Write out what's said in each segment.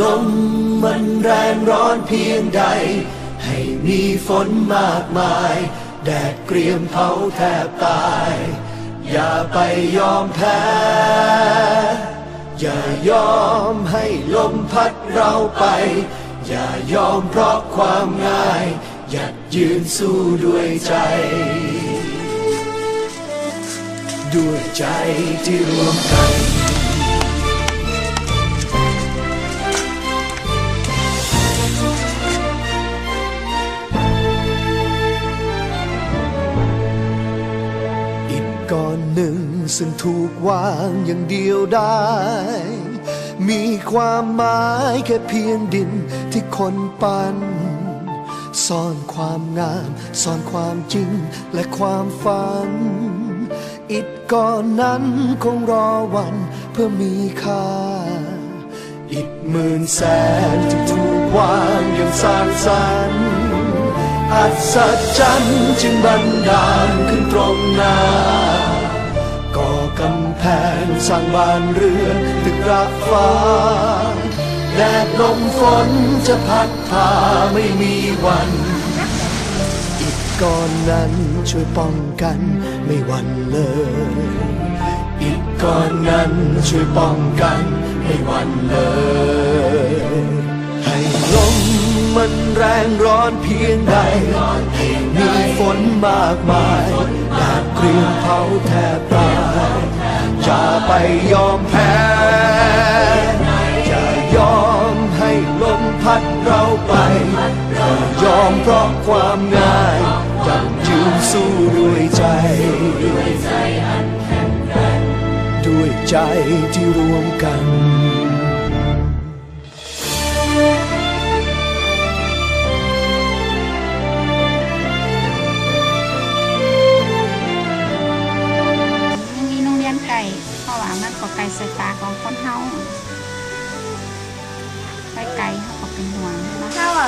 ลมมันแรงร้อนเพียงใด ให้มีฝนมากมาย แดดเกรียมเผาแทบตาย อย่าไปยอมแพ้ อย่ายอมให้ลมพัดเราไป อย่ายอมเพราะความง่าย หยัดยืนสู้ด้วยใจ ด้วยใจที่รวมกัน ซึ่งถูกวางอย่างเดียวได้ มีความหมายแค่เพียงดินที่คนปั้นซ่อนความงามซ่อนความจริงและความฝัน อิฐก้อนนั้นคงรอวันเพื่อมีค่า อิฐหมื่นแสนที่ถูกวางอย่างสร้างสรรค์อัศจรรย์จึงบันดาลขึ้นตรงหน้า กำแพงสร้างบ้านเรือนตึกระฟ้า แดดลมฝนจะพัดพาไม่มีวันอิฐก้อนนั้นช่วยป้องกันไม่หวั่นเลยอิฐก้อนนั้นช่วยป้องกันไม่หวั่นเลย มันแรงร้อนเพียงใด มีฝนมากมายแดดเกรียมเผาแทบตายอย่าไปยอมแพ้อย่ายอมให้ลมพัดเราไปอย่ายอมเพราะความง่ายยันยืนสู้ด้วยใจ ด้วยใจที่รวมกัน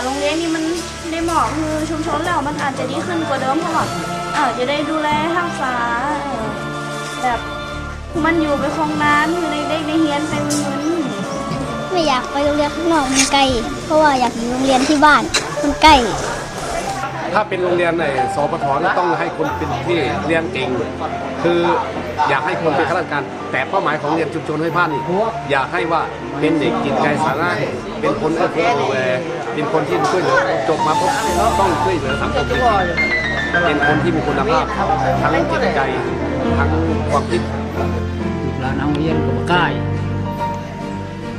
โรงเรียนนี้มันได้เหมาะคือชุมชนแล้วมันอาจจะดีขึ้นกว่าเดิมเพราะว่าอาจจะได้ดูแลรักษาแบบมันอยู่ไปคลองน้ำอยู่ในเด็กในเฮียนเป็นมึนไม่อยากไปโรงเรียนข้างนอกมันไกล เพราะว่าอยากอยู่โรงเรียนที่บ้านมันใกล้ถ้าเป็นโรงเรียนในสปทต้องให้คนเป็นที่เรียนเก่ง คือ อยากให้คนเป็นข้าราชการ แต่เป้าหมายของเรียนชุมชนห้วยพานนี่อยากให้ว่าเป็นเด็กจิตใจสาระเป็นคนเอื้อเฟื้อเผื่อแผ่เป็นคนที่ช่วยเหลือจบมาปุ๊บต้องช่วยเหลือสังคมเป็นเป็นคนที่มีคุณภาพทั้งจิตใจทั้งความคิดลูกหลานเอาเรียนก็บ่กล้า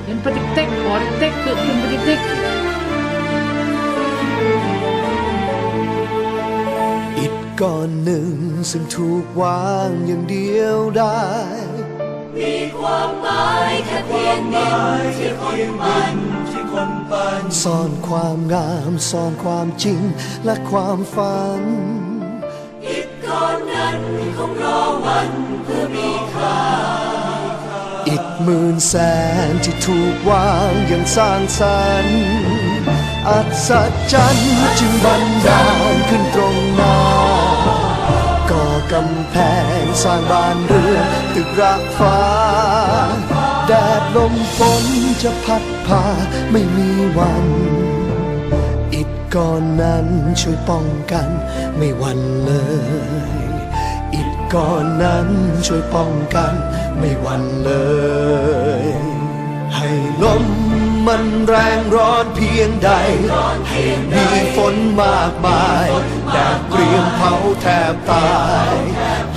เรียนปฏิเต็กปอฏิเต็กเกิดขึ้นปฏิเต็ก ก้อนหนึ่งซึ่งถูกวางอย่างเดียวได้ มีความหมายแค่เพียงดินที่คนปั้นที่คนปั้นซ่อนความงามซ่อนความจริงและความฝันอิฐก้อนนั้นคงรอวันเพื่อมีค่าอีกหมื่นแสนที่ถูกวางอย่างสร้างสรรค์อัศจรรย์จึงบันดาลขึ้นตรงำแพงสร้างบ้านเรือนตึกระฟ้า แดดลมฝนจะพัดพาไม่มีวัน อิฐก้อนนั้นช่วยป้องกันไม่หวั่นเลย อิฐก้อนนั้นช่วยป้องกันไม่หวั่นเลย ให้ลม มันแรงร้อนเพียงใดให้มีฝนมากมายแดดเกรียมเผาแทบตาย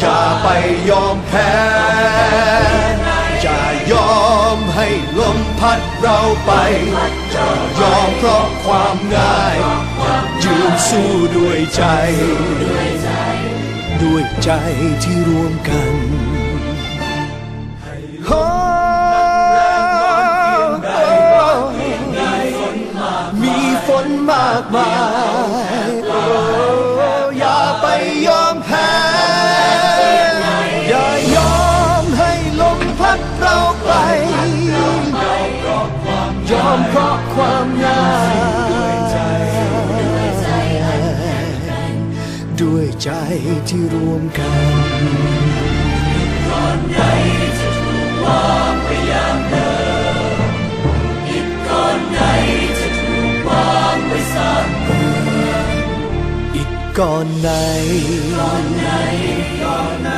อย่าไปยอมแพ้อย่ายอมให้ลมพัดเราไปอย่ายอมเพราะความง่าย ยืนสู้ด้วยใจ ด้วยใจที่รวมกันากมายอย่าไปยอมแพ้อย่ายอมให้ลมพัดเราไป ยอมเพราะความงายด้วยใจที่รวมกันก่อนใดจะถูกวางไปอย่างเดิมอิฐก้อน ก่อนไหนก่อนไหน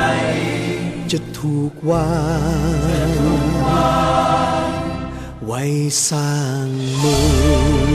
จะถูกวางไว้สร้างมือ